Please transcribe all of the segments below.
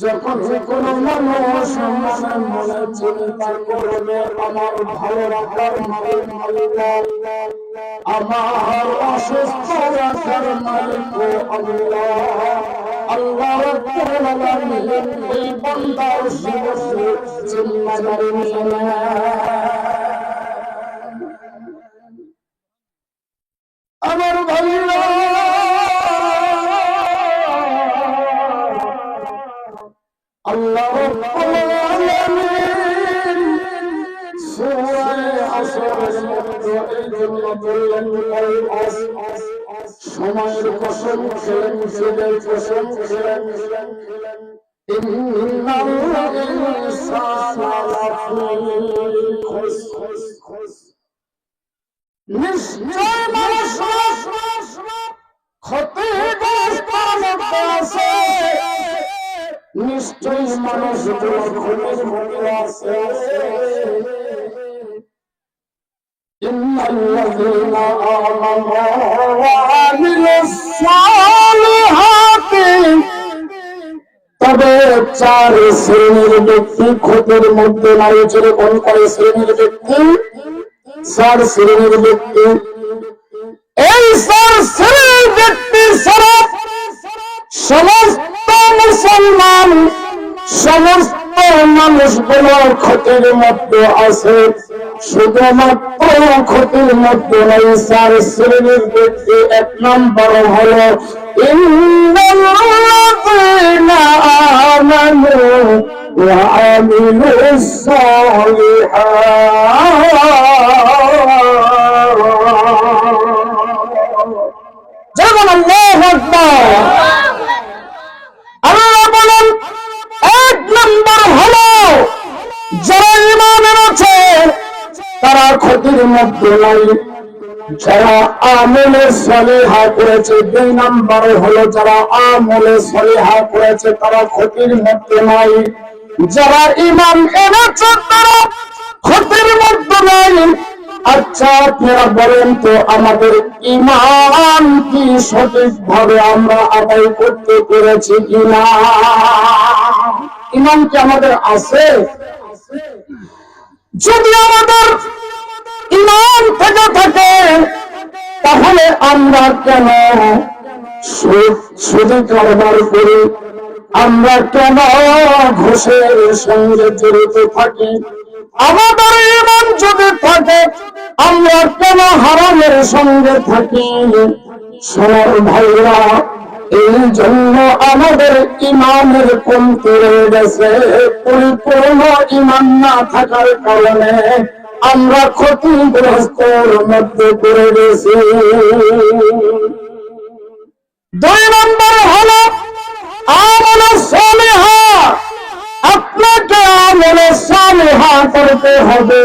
যখন যে কোনো মানুষ মনে মনে চিন্তা করবে আমার ভালো রাখার মালিক আমার অসুস্থ রাখার মালিক আল্লাহ। আল্লাহ রাব্বুল আলামিন এই বান্দার আমার ভাইরা। আল্লাহ সময়ের কসম খেলেন সেদের কসম খেলেন। ইন্নাল ইনসানা লাফি খুস। নিশ্চয় মানুষ ক্ষতিগ্রস্ত মধ্যে আছে নিশ্চয়ই মানুষ ক্ষতির মধ্যে আছে إن الذين آمنوا وعملوا الصالحات তবে চার শ্রেণীর ব্যক্তি ক্ষতির মধ্যে নাই যেরকম কয় শ্রেণীর ব্যক্তি চার শ্রেণির ব্যক্তি। এই চার শ্রেণির ব্যক্তি সমস্ত মুসলমান, সমস্ত মানুষগুলো ক্ষতির মধ্যে আছে। শুধুমাত্র ক্ষতির মধ্যে নেই চার শ্রেণির ব্যক্তি এক নম্বর হলো আমানু وعملوا الصالحات যেমন আল্লাহু আকবার আল্লাহ বলেন এক নম্বর হলো যারা ইমান এনেছে তারা ক্ষতির মধ্যে নাই যারা আমলে সলিহা করেছে দুই নম্বরে হলো যারা আমলে সলিহা করেছে তারা ক্ষতির মধ্যে নাই যারা ইমান এনেছে, তারা ক্ষতির মধ্যে নাই। আচ্ছা আপনারা বলেন তো, আমাদের ইমান কি সঠিকভাবে আমরা আদায় করতে পেরেছি কিনা? ইমান কি আমাদের আছে? যদি আমাদের ইমান থেকে থাকে, তাহলে আমরা কেন সুদ সুদি কারবার করি? আমরা কেন ঘুষের সঙ্গে জড়িত থাকি? আমাদের ইমান যদি থাকে, আমরা কেন হারামের সঙ্গে থাকি? সোনার ভাইরা, এই জন্য আমাদের ইমানের কমতি রয়ে গেছে। পরিপূর্ণ ইমান না থাকার কারণে আমরা ক্ষতিগ্রস্তর মধ্যে পড়ে গেছি। দুই নম্বর আপনাকে আমল সালেহা করতে হবে।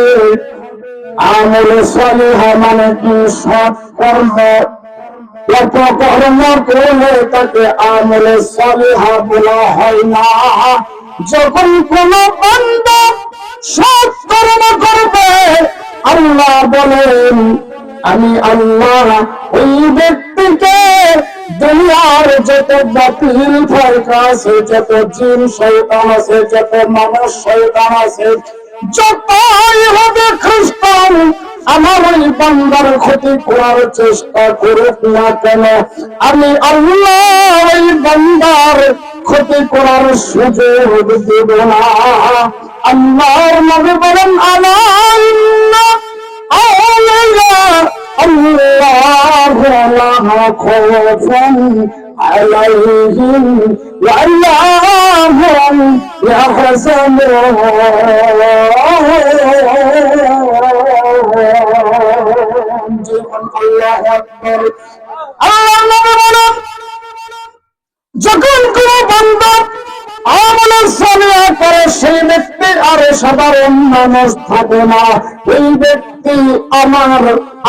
আমল সালেহা মানে কি? সৎ কর্ম। অপকর্ম করলে তাকে আমলে সালেহা বলা হয় না। যখন কোন বান্দা সৎ কর্ম করবে, আল্লাহ বলেন, আমি আল্লাহ ওই ব্যক্তিকে দুনিয়ার যত বাতিল ফারকা আছে, যত জিন শয়তান আছে, যত মানুষ শয়তান আছে, যতই হবে খ্রিস্টান, আমার ওই বান্দার ক্ষতি করার চেষ্টা করুক না কেন? আমি আল্লাহ ওই বান্দার ক্ষতি করার সুযোগ দেব না। আল্লাহর নবী বলেন আউলিয়া আল্লাহ লা খাউফুন عليهم ولا هم يحزنون জীবন আল্লাহ আকবার আল্লাহ নবী বলেন যখন কোন বান্দা আমল সালিহা করে সেই ব্যক্তি আর সাধারণ মানুষ থাকে না। এই ব্যক্তি আমার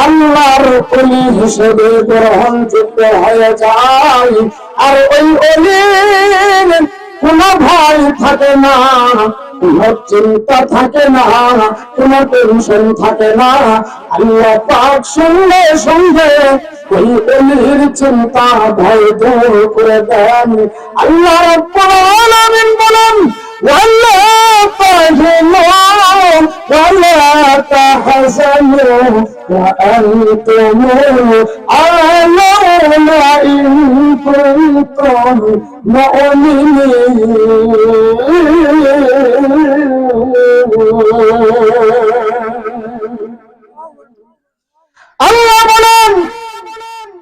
আল্লাহর অলি হিসেবে গ্রহণযোগ্য হয়ে যায়। আর ওই অলির কোন ভয় থাকে না, কোনো চিন্তা থাকে না, কোনো টেনশন থাকে না। আল্লাহ পাক সঙ্গে সঙ্গে ওই অলির চিন্তা ভয় দূর করে দেন আল্লাহ রাব্বুল আলামিন বলেন ওয়ালা তাহিনু ওয়ালা তাহজানু وأنتم أعلون إن كنتم مؤمنين আল্লাহ বলেন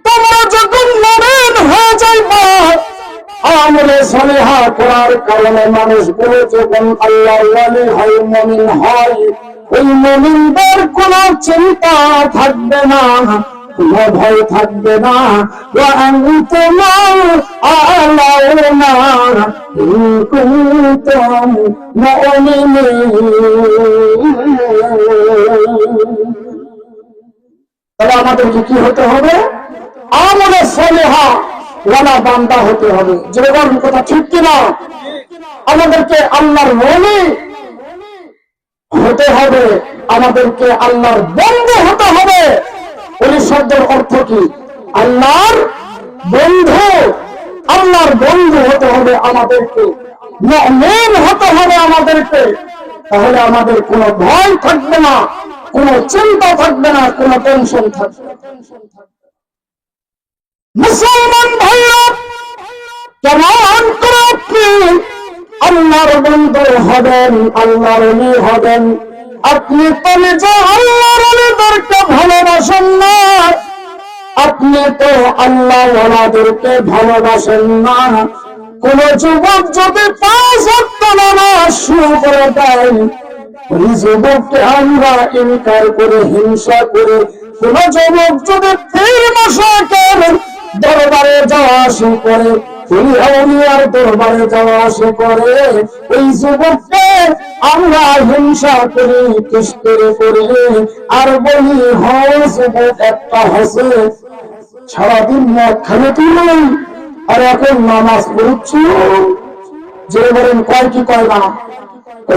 তোমরা যখন মোমেন হয়ে যাইবা আমলে করার কারণে যখন আল্লাহ হয়, মমিন হয়, ওই মমিনদের কোন চিন্তা থাকবে না ভয় থাকবে না। তোমার আমাদেরকে কি হতে হবে? আমলে সলেহা ওয়ালা বান্দা হতে হবে। যেরকম কথা ঠিক কিনা? আমাদেরকে আল্লাহর মনে হতে হবে। আমাদেরকে আল্লাহর বন্ধু হতে হবে। ওই শব্দের অর্থ কি? আল্লাহর বন্ধু আল্লাহর বন্ধু হতে হবে আমাদেরকে। মেন হতে হবে আমাদেরকে। তাহলে আমাদের কোনো ভয় থাকবে না, কোনো চিন্তা থাকবে না, কোনো টেনশন থাকবে না। মুসলমান ভাইরা কেমন করে আপনি, আল্লাহর বন্ধু হবেন, আল্লাহর অলি হবেন। আপনি তো নিজে আল্লাহর অলিদেরকে ভালোবাসেন না। আপনি তো আল্লাহ ওলাদেরকে ভালোবাসেন না। কোন যুবক যদি পাঁচ নামাজ শুরু করে দেয়, ওই যুবককে আমরা ইনকার করে, হিংসা করে, কোন যুবক যদি পীর মশাকের দরবারে যাওয়া আসি করে। ওই আউলিয়ার দরবারে যাওয়া আসি করে। ওই যুবককে আমরা হিংসা করি কিস্তিরে করে। আর বলি, হয় যুবক, একটা হাসে সারাদিন মদ তুই নেই। আর এখন নামাজ পড়ছি? যে বলেন, কয় কি কয় না?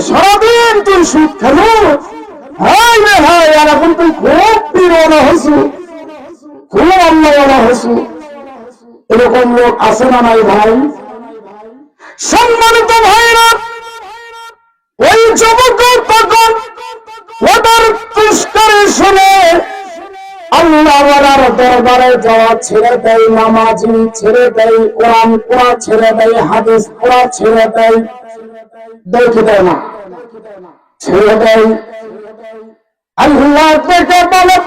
সারাদিন তুই সুদ খেলো হাই রে আর এখন তুই খুব প্রিয়না হয়েছু খুব আল্লাহওয়ালা হয়েছু এরকম লোক আছে না নাই ভাই? সম্মানিত ভাইরা, ওই যুবক তখন ওদের পুষ্কারে শুনে দরবারে যাওয়া ছেড়ে দেয়, নামাজি ছেড়ে দেয়, কোরআন পড়া ছেড়ে দেয়, হাদিস পড়া ছেড়ে দেয়, দেখে দেয় না। ছেড়ে দেয়। আল্লাহ থেকে বলে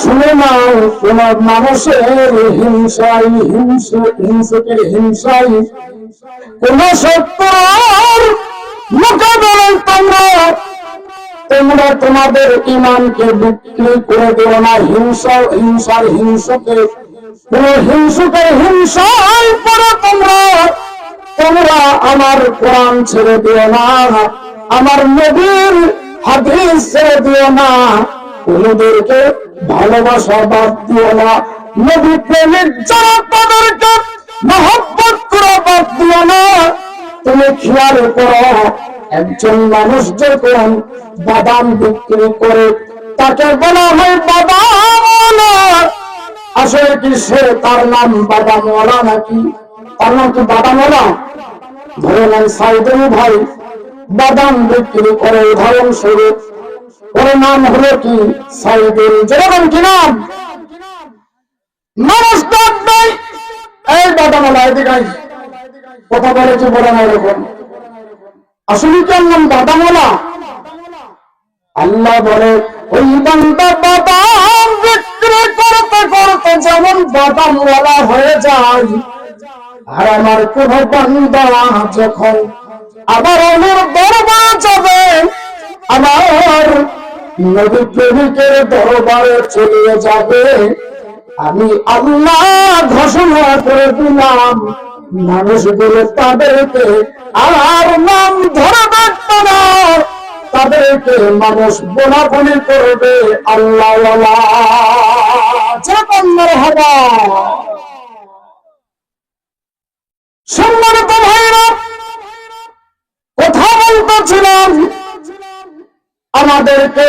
শুনে নাও কোন মানুষের হিংসাই হিংসু হিংসুকের হিংসাই কোন সত্যর মোকাবেলায় তোমরা তোমরা তোমাদের ইমানকে বিক্রি করে দিও না। হিংসা, হিংসার হিংসকে কোন হিংসুকের হিংসায় পরে তোমরা। তোমরা আমার কোরআন ছেড়ে দিও না। আমার নবীর হাদিস ছেড়ে দিও না। ওদেরকে ভালোবাসা বাদ দিও না। নবী প্রেমের যারা তাদেরকে মহব্বত করে বাদ দিও না। তুমি খেয়াল করো, একজন মানুষ যখন বাদাম বিক্রি করে, তাকে বলা হয় বাদাম আসলে কি সে তার নাম বাদামওয়ালা নাকি? তার নাম কি বাদামওয়ালা? ধরে নেন সাইদুল ভাই বাদাম বিক্রি করে উদাহরণস্বরূপ ওর নাম হলো কি? সাইদুল যেরকম কি নাম? মানুষ। কথা বলে এরকম। আসলে কি নাম আল্লাহ বলে, ওই বান্দা বাদাম বিক্রি করতে করতে যেমন বাদামওয়ালা হয়ে যায়, আর আমার কোন বান্দা যখন আবার আমার দরবার যাবে আমার নবী প্রেমিকের দরবারে চলে যাবে। আমি আল্লাহ ঘোষণা করে দিলাম, মানুষগুলো তাদেরকে আর নাম ধরে রাখবে না। তাদেরকে মানুষ বোনাবনি করবে আল্লাহ সম্মানিত ভাইরা, কথা বলতেছিলাম আমাদেরকে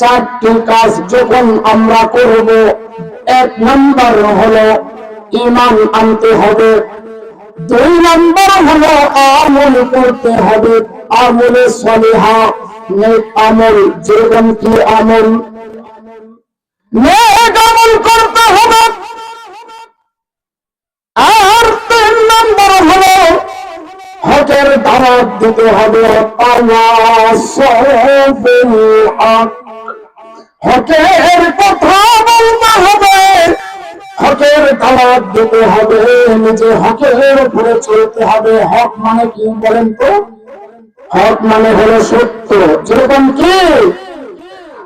চারটি কাজ যখন আমরা করব, এক নম্বর হলো ইমান আনতে হবে, দুই নম্বর হলো আমল করতে হবে, আমলে সলিহা আমল, যেরকম কি আমল করতে হবে হবে হকের কথা বলতে হবে। হকের দাওয়াত দিতে হবে। নিজে হকের উপরে চলতে হবে। হক মানে কি বলেন তো? হক মানে হলো সত্য। যেরকম কি?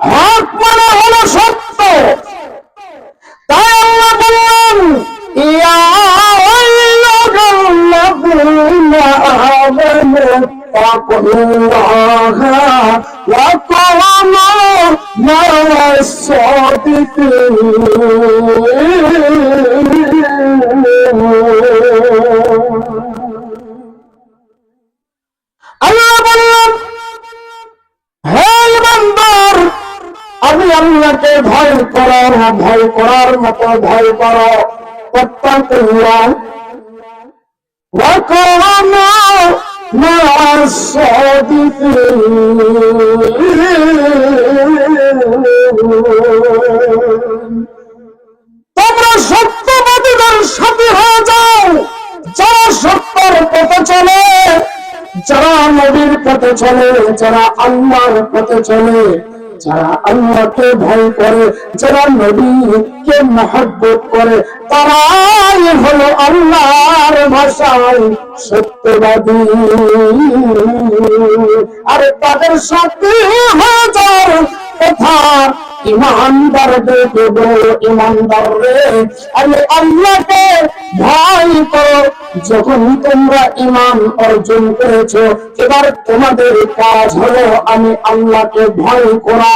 হক মানে হলো সত্য। তাই আল্লাহ বললেন, ইয়া আইয়ুহাল্লাযীনা আমানু তাকুল্লাহা ওয়া কুনু মা'আস সাদিকিন আল্লাহ বললেন হে ইমানদার আমি আল্লাহকে ভয় করার ভয় করার মতো ভয় করো অত্যাকুল্লাহ وكونوا مع الصادقين তোমরা সত্যবাদীদের সাথে হয়ে যাও যারা সত্যের পথে চলে যারা নবীর পথে চলে যারা আল্লাহর পথে চলে যারা আল্লাহকে ভয় করে, যারা নবীকে মহব্বত করে, তারাই হলো আল্লাহর ভাষায় সত্যবাদী। আর তাদের সাথে যাও কথা ইমানদার দেখে ইমানদার রে আমি আল্লাহকে ভয় করো। যখন তোমরা ইমান অর্জন করেছ, এবার তোমাদের কাজ হলো আমি আল্লাহকে ভয় করা।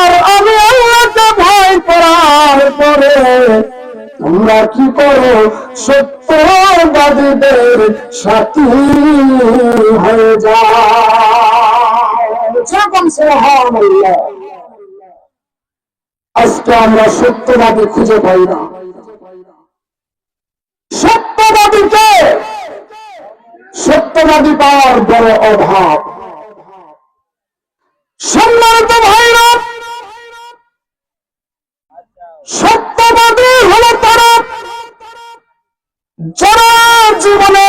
আর আমি আল্লাহকে ভয় করার পরে তোমরা কি করো? সত্যবাদীদের সাথী হয়ে যাও। যেরকম আজকে আমরা সত্যবাদী খুঁজে পাই না। সত্যবাদীকে সত্যবাদী পাওয়ার বড় অভাব। সম্মানিত ভাইরা, সত্যবাদী হলো তারা যারা জীবনে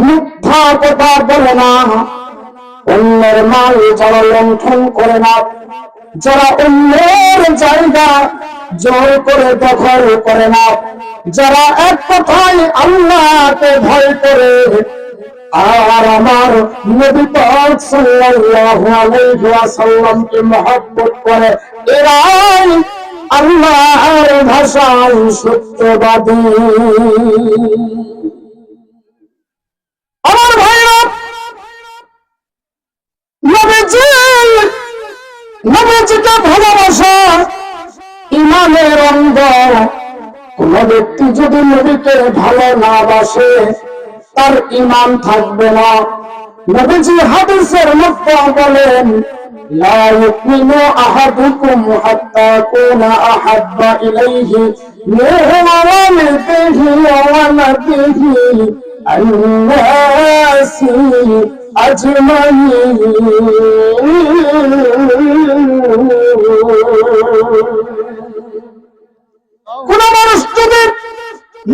মিথ্যা কথা বলে না অন্যের মাল যারা লঙ্ঘন করে না, যারা অন্যের জায়গা জোর করে দখল করে না, যারা এক কথায় আল্লাহকে ভয় করে। আর আমার নবী পাক সাল্লাল্লাহু আলাইহি ওয়াসাল্লামকে মহব্বত করে, এরাই আল্লাহর ভাষায় সত্যবাদী। আমার ভাইরা নবীজি নবীজিকে ভালোবাসা ইমানের অঙ্গ কোন ব্যক্তি যদি নবীকে ভালো না বাসে তার ইমান থাকবে না নবীজি হাদিসের মধ্যে বলেন لا يؤمن أحدكم حتى أكون أحب إليه من والده وولده الناس أجمعين কোন মানুষ যদি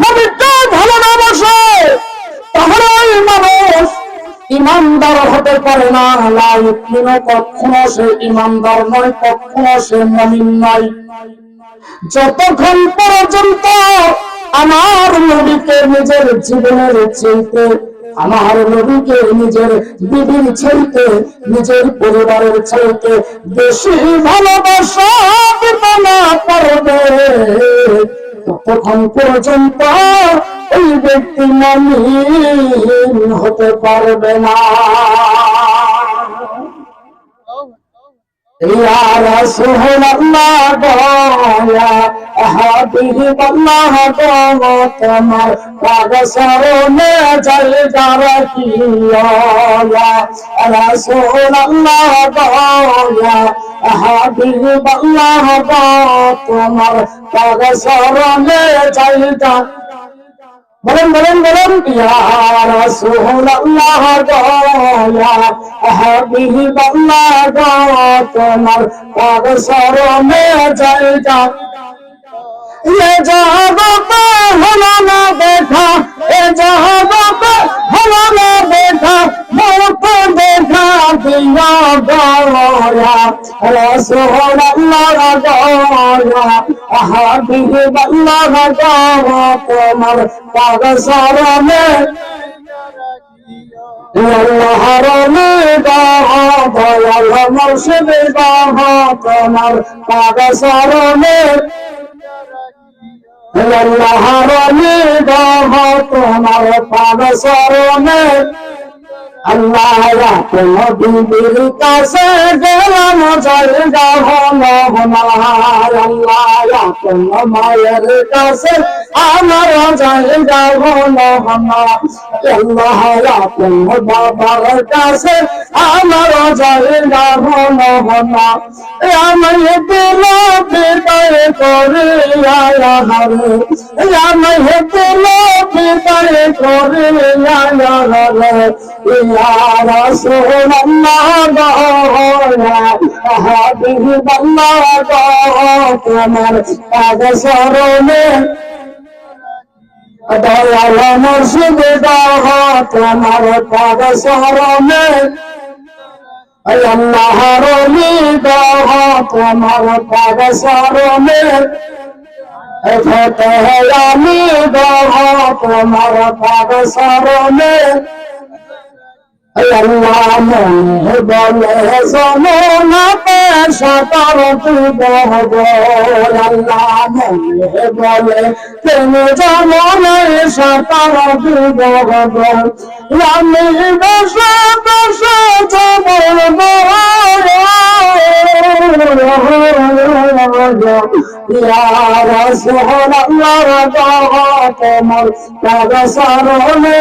নবীকে ভালো না বসে, তাহলে ওই মানুষ ইমানদার হতে পারে না। কখনো সে ইমানদার নয়, কখনো সে মমিন নয়। যতক্ষণ পর্যন্ত আমার নবীকে নিজের জীবনের চাইতে আমার নবীকে নিজের বিবির ছেলেকে, নিজের পরিবারের ছেলেকে বেশি ভালোবাসা দিতে না ততক্ষণ পর্যন্ত ওই ব্যক্তি মমিন হতে পারবে না। ইয়া রাসূলুল্লাহ গয়া হাবিব আল্লাহ গো তোমার পাগ সরনে জায়গা রাখিয়া রাসূলুল্লাহ গয়া হাবিব আল্লাহ গো তোমার পাগ সরনে জায়গা বলেন বলেন বলেন। তোমার পাদ শরণে যাইতা এ জগতে হলো না দেখা এ জগতে হলো না দেখা মত দেখা দিয়া গয়া হাবিবাল্লাহ গো তোমার হরণে গাহ তোমার পাদ শরণে আল্লাহ নবীর কাছে গেলাম জায়গা হলো আল্লাহ মায়ের কাছে, আমার জায়গা হলো আল্লাহ বাবার কাছে, আমার জায়গা হলো আমি দিল বিদায় করে হরে আমি দিল বিদায় করে হরে रसूल कमर सरो में দয়াল মুর্শিদ দাহ তোমার পদ শরণে আল্লাহ রলি দাহ তোমার পদ শরণে আমি দাহ তোমার পদ শরণে আল্লাহ মনে বলে সমনা পেশা তার তুবহব আল্লাহ মনে বলে তুমি জামনে সাতার তুবহব আমি বসে বসে ইয়া রাসূলুল্লাহ তোমার সারণে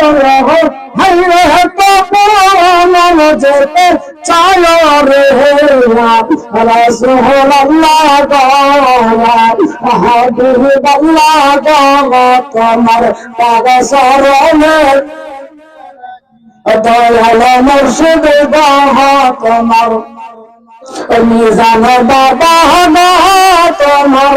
পাঠা হাইরে মন যেতে চায় রে রসুল আল্লাহ হাবিব আল্লাহ তোমার পাদ সরণে দয়াল মুর্শিদ গাহ তোমার মিজান তোমার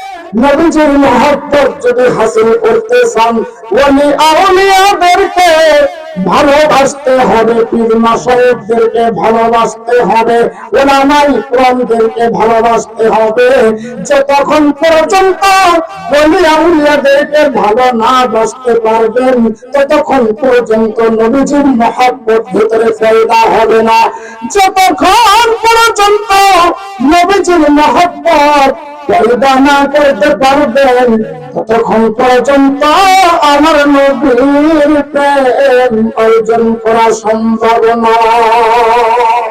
নবীজির মহব্বত যদি হাসিল করতে চান, ওলি আউলিয়াদেরকে ভালোবাসতে হবে, পীর মাসায়েবদেরকে ভালোবাসতে হবে, ওলামাই কোরআনদেরকে ভালোবাসতে হবে। যতক্ষণ পর্যন্ত বলি আউলিয়াদেরকে ভালো না বাসতে পারবেন, ততক্ষণ পর্যন্ত নবীজির মহাব্বত ভিতরে পয়দা হবে না। যতক্ষণ পর্যন্ত নবীজির মহাব্বত পয়দা না করতে পারবেন ততক্ষণ পর্যন্ত আমার নবীর প্রেম অর্জন করা সম্ভব নয়